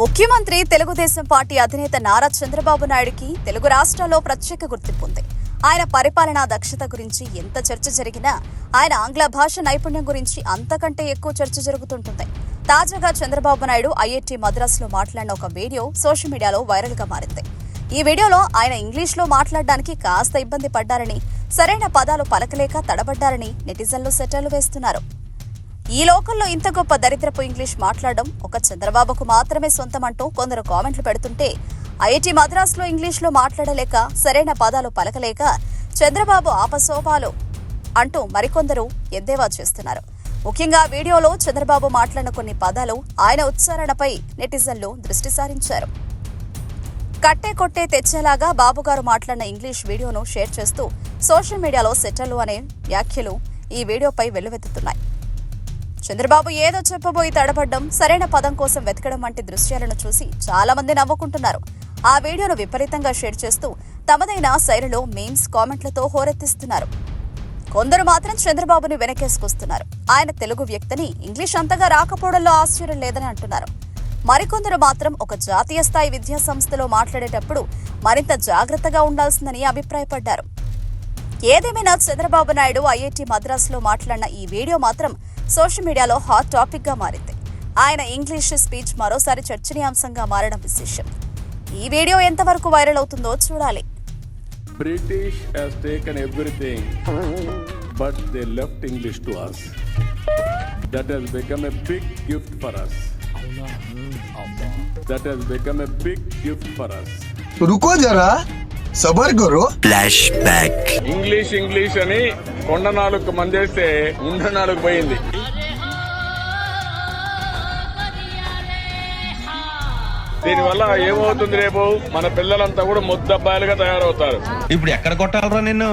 ముఖ్యమంత్రి తెలుగుదేశం పార్టీ అధినేత నారా చంద్రబాబు నాయుడుకి తెలుగు రాష్ట్రాల్లో ప్రత్యేక గుర్తింపు ఉంది. ఆయన పరిపాలనా దక్షత గురించి ఎంత చర్చ జరిగినా ఆయన ఆంగ్ల భాష నైపుణ్యం గురించి అంతకంటే ఎక్కువ చర్చ జరుగుతుంటుంది. తాజాగా చంద్రబాబు నాయుడు ఐఐటి మద్రాసులో మాట్లాడిన ఒక వీడియో సోషల్ మీడియాలో వైరల్గా మారింది. ఈ వీడియోలో ఆయన ఇంగ్లీష్లో మాట్లాడడానికి కాస్త ఇబ్బంది పడ్డారని సరైన పదాలు పలకలేక తడబడ్డారని నెటిజన్లు సెటర్లు వేస్తున్నారు. ఈ లోకంలో ఇంత గొప్ప దరిద్రపు ఇంగ్లీష్ మాట్లాడడం ఒక చంద్రబాబుకు మాత్రమే సొంతమంటూ కొందరు కామెంట్లు పెడుతుంటే ఐఐటి మద్రాసులో ఇంగ్లీష్లో మాట్లాడలేక సరైన పదాలు పలకలేక చంద్రబాబు ఆపశోభాలు అంటూ మరికొందరు ఎద్దేవా చేస్తున్నారు. ముఖ్యంగా వీడియోలో చంద్రబాబు మాట్లాడిన కొన్ని పదాలు ఆయన ఉచ్చారణపై నెటిజన్లు దృష్టి సారించారు. కట్టే కొట్టే తెచ్చేలాగా బాబుగారు మాట్లాడిన ఇంగ్లీష్ వీడియోను షేర్ చేస్తూ సోషల్ మీడియాలో సెటర్లు అనే వ్యాఖ్యలు ఈ వీడియోపై వెల్లువెత్తుతున్నాయి. చంద్రబాబు ఏదో చెప్పబోయి తడబడ్డం సరైన పదం కోసం వెతకడం వంటి దృశ్యాలను చూసి చాలా మంది నవ్వుకుంటున్నారు. ఆ వీడియోను విపరీతంగా షేర్ చేస్తూ తమదైన శైలిలో మీమ్స్ కామెంట్లతో హోరెత్తిస్తున్నారు. కొందరు మాత్రం చంద్రబాబుని వెనకేసుకొస్తున్నారు. ఆయన తెలుగు వ్యక్తిని ఇంగ్లీష్ అంతగా రాకపోవడంలో ఆశ్చర్యం లేదని అంటున్నారు. మరికొందరు మాత్రం ఒక జాతీయ స్థాయి విద్యా సంస్థలో మాట్లాడేటప్పుడు మరింత జాగ్రత్తగా ఉండాల్సిందని అభిప్రాయపడ్డారు. ఏదేమైనా చంద్రబాబు నాయుడు ఐఐటి మద్రాసులో మాట్లాడిన ఈ వీడియో మాత్రం సోషల్ మీడియాలో హాట్ టాపిక్ గా మారింది ఆయన ఇంగ్లీష్ స్పీచ్ మరోసారి చర్చనీయాంశంగా మారడం విశేషం ఈ వీడియో ఎంతవరకు వైరల్ అవుతుందో చూడాలి British has taken everything, but they left English to us. That has become a big gift for us. That has become a big gift for us. रुको जरा సబర్ గురు. ఫ్లాష్ బ్యాక్ ఇంగ్లీష్ ఇంగ్లీష్ అని కొండ నాలుగు మందేస్తే ఉండ నాలుగు పోయింది. దీనివల్ల ఏమవుతుంది రేపు? మన పిల్లలంతా కూడా ముద్దబ్బాయిలుగా తయారవుతారు. ఇప్పుడు ఎక్కడ కొట్టాలరా నిన్ను?